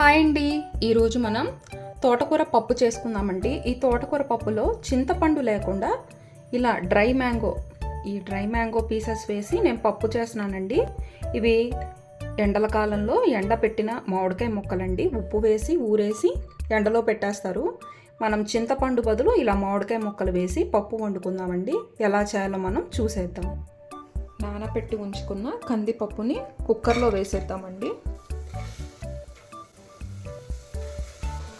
Hi అండి. ఈరోజు మనం తోటకూర పప్పు చేసుకుందామండి. ఈ తోటకూర పప్పులో చింతపండు లేకుండా ఇలా డ్రై మ్యాంగో ఈ డ్రై మ్యాంగో పీసెస్ వేసి నేను పప్పు చేస్తున్నానండి. ఇవి ఎండల కాలంలో ఎండ పెట్టిన మామిడికాయ ముక్కలండి. ఉప్పు వేసి ఊరేసి ఎండలో పెట్టేస్తారు. మనం చింతపండు బదులు ఇలా మామిడికాయ ముక్కలు వేసి పప్పు వండుకుందామండి. ఎలా చేయాలో మనం చూసేద్దాం. నానబెట్టి ఉంచుకున్న కందిపప్పుని కుక్కర్లో వేసేద్దామండి.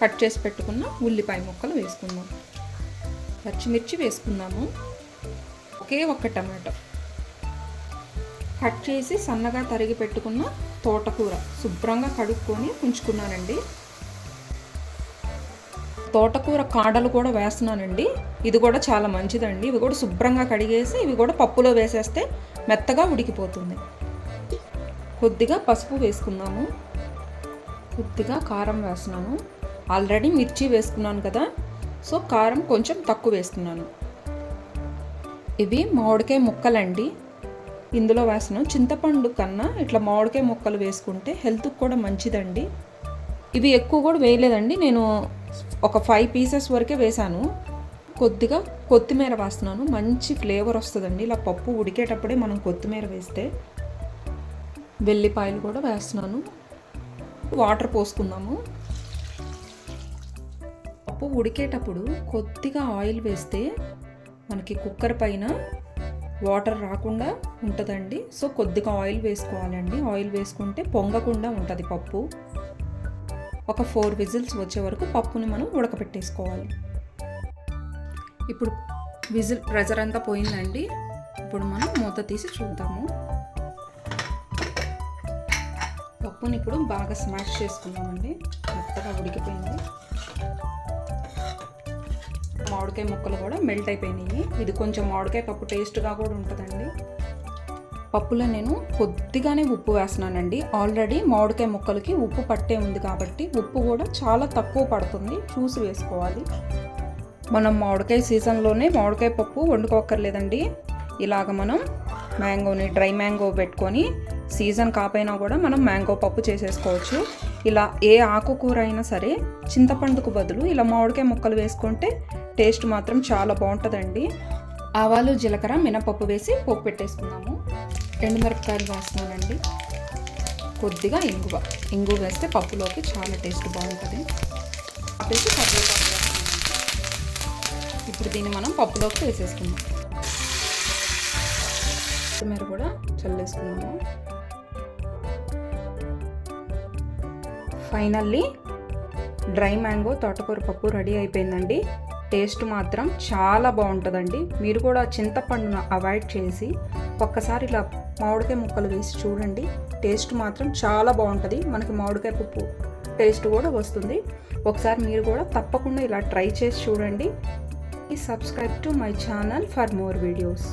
కట్ చేసి పెట్టుకున్న ఉల్లిపాయ ముక్కలు వేసుకుందాం. పచ్చిమిర్చి వేసుకుందాము. ఒకే ఒక్క టమాటో. కట్ చేసి సన్నగా తరిగి పెట్టుకున్న తోటకూర శుభ్రంగా కడుక్కొని ఉంచుకున్నానండి. తోటకూర కాడలు కూడా వేస్తున్నానండి. ఇది కూడా చాలా మంచిదండి. ఇవి కూడా శుభ్రంగా కడిగేసి ఇవి కూడా పప్పులో వేసేస్తే మెత్తగా ఉడికిపోతుంది. కొద్దిగా పసుపు వేసుకుందాము. కొద్దిగా కారం వేస్తున్నాను ఆల్రెడీ మిర్చి వేసుకున్నాను కదా సో కారం కొంచెం తక్కువ వేస్తున్నాను ఇవి మామిడికాయ ముక్కలండి. ఇందులో వేసిన చింతపండు కన్నా ఇట్లా మామిడికాయ ముక్కలు వేసుకుంటే హెల్త్కి కూడా మంచిదండి. ఇవి ఎక్కువ కూడా వేయలేదండి. నేను ఒక ఫైవ్ పీసెస్ వరకే వేశాను. కొద్దిగా కొత్తిమీర వేస్తున్నాను. మంచి ఫ్లేవర్ వస్తుందండి. ఇలా పప్పు ఉడికేటప్పుడే మనం కొత్తిమీర వేస్తే వెల్లిపాయలు కూడా వేస్తున్నాను. వాటర్ పోసుకుందాము. పప్పు ఉడికేటప్పుడు కొద్దిగా ఆయిల్ వేస్తే మనకి కుక్కర్ పైన వాటర్ రాకుండా ఉంటుందండి. సో కొద్దిగా ఆయిల్ వేసుకోవాలండి. ఆయిల్ వేసుకుంటే పొంగకుండా ఉంటుంది పప్పు. ఒక ఫోర్ విజిల్స్ వచ్చే వరకు పప్పుని మనం ఉడకపెట్టేసుకోవాలి. ఇప్పుడు విజిల్ ప్రెజర్ అంతా పోయిందండి. ఇప్పుడు మనం మూత తీసి చూద్దాము. పప్పుని ఇప్పుడు బాగా స్మాష్ చేసుకుందామండి మెత్తగా ఉడికిపోయింది. మామిడికాయ ముక్కలు కూడా మెల్ట్ అయిపోయినాయి. ఇది కొంచెం మామిడికాయ పప్పు టేస్ట్గా కూడా ఉంటుందండి. పప్పులో నేను కొద్దిగానే ఉప్పు వేస్తున్నానండి. ఆల్రెడీ మామిడికాయ ముక్కలకి ఉప్పు పట్టే ఉంది కాబట్టి ఉప్పు కూడా చాలా తక్కువ పడుతుంది. చూసి వేసుకోవాలి. మనం మామిడికాయ సీజన్లోనే మామిడికాయ పప్పు వండుకోక్కర్లేదండి. ఇలాగ మనం మ్యాంగోని డ్రై మ్యాంగో పెట్టుకొని సీజన్ కాపోయినా కూడా మనం మ్యాంగో పప్పు చేసేసుకోవచ్చు. ఇలా ఏ ఆకుకూర అయినా సరే చింతపండుకు బదులు ఇలా మామిడికాయ ముక్కలు వేసుకుంటే టేస్ట్ మాత్రం చాలా బాగుంటుందండి. ఆవాలు జీలకర్ర మినపప్పు వేసి పోపు పెట్టేసుకున్నాము ఎండుమిరపకాయలు వేస్తున్నానండి. కొద్దిగా ఇంగువ. ఇంగువ వేస్తే పప్పులోకి చాలా టేస్ట్ బాగుంటుంది. వేసి కరివేపాకు ఇప్పుడు దీన్ని మనం పప్పులోకి వేసేసుకుందాం. కొత్తిమీర కూడా చల్లేసుకున్నాము ఫైనల్లీ డ్రై మ్యాంగో తోటకూర పప్పు రెడీ అయిపోయిందండి. టేస్ట్ మాత్రం చాలా బాగుంటుందండి. మీరు కూడా చింతపండును అవాయిడ్ చేసి ఒక్కసారి ఇలా మామిడికాయ ముక్కలు వేసి చూడండి. టేస్ట్ మాత్రం చాలా బాగుంటుంది. మనకి మామిడికాయ పప్పు టేస్ట్ కూడా వస్తుంది. ఒకసారి మీరు కూడా తప్పకుండా ఇలా ట్రై చేసి చూడండి. ఈ subscribe to my channel for more videos